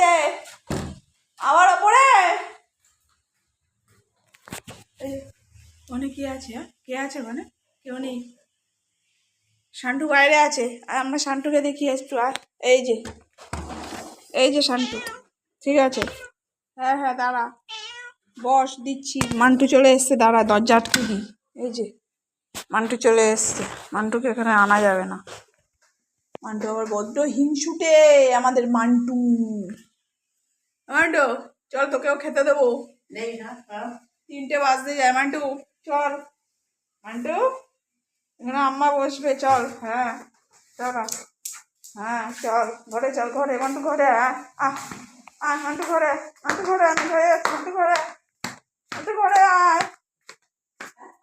যে আমার ওপরে। এই যে, ওখানে কে আছে কে আছে ওখানে? কেউ নেই। শান্টু বাইরে আছে। আর আমরা শান্টুকে দেখি একটু আর এই যে এই যে শান্টু ঠিক আছে? হ্যাঁ হ্যাঁ দাঁড়া। বস দিচ্ছি। মান্টু চলে এসছে দাঁড়া দরজা আটকে দিই। এই যে মান্টু চলে এসছে। মান্টুকে এখানে আনা যাবে না। মান্টু আবার বড্ড হিংসুটে আমাদের মান্টু। মান্টু চল তোকেও খেতে দেবো। তিনটে বাজতে যায় মান্টু চল। মান্টু এখানে আম্মা বসবে চল হ্যাঁ। চল হ্যাঁ চল ঘরে চল ঘরে মান্টু ঘরে আয় আহ আয় মান্টু ঘরে মান্টু ঘরে আমি ঘরে মান্টু ঘরে। মান্টু ঘরে আয়।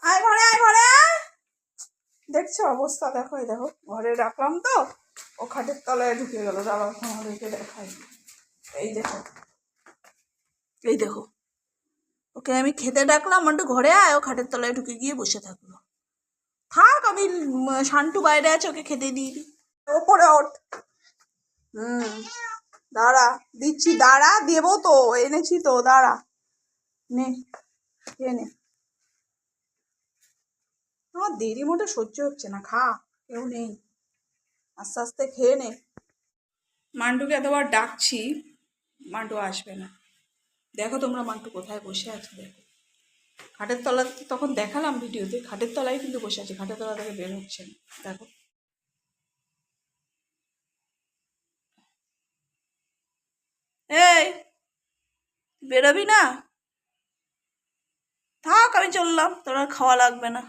আয় ঘরে আয় ঘরে দেখছ অবস্থা দেখো দেখো ঘরে রাখলাম তো। ও খাটের তলায় ঢুকে গেল, দাঁড়াও, তোমাদেরকে দেখাই। এই দেখো। এই দেখো। ওকে, আমি খেতে ডাকলাম একটু ঘরে আয়। ও খাটের তলায় ঢুকে গিয়ে বসে থাকল। থাক, আমি শান্টু বাইরে আছে, ওকে খেতে দিই। ওপরে ওঠ। হুম, দাঁড়া, দিচ্ছি, দাঁড়া, দেবো তো, এনেছি তো, দাঁড়া। নে, খেয়ে নে। আমার দেরি মোটে সহ্য হচ্ছে না, খা, কেউ নেই। আস্তে আস্তে খেয়ে নে। মান্টুকে এতবার ডাকছি, মান্টু আসবে না। দেখো তোমরা মান্টু কোথায় বসে আছে, দেখো। খাটের তলাতে তখন দেখালাম ভিডিওতে, খাটের তলায় কিন্তু বসে আছে, খাটের তলা থেকে বের হচ্ছে না, দেখো। এই, বেরোবি না? থাক, আমি চললাম, তোর আর খাওয়া লাগবে না।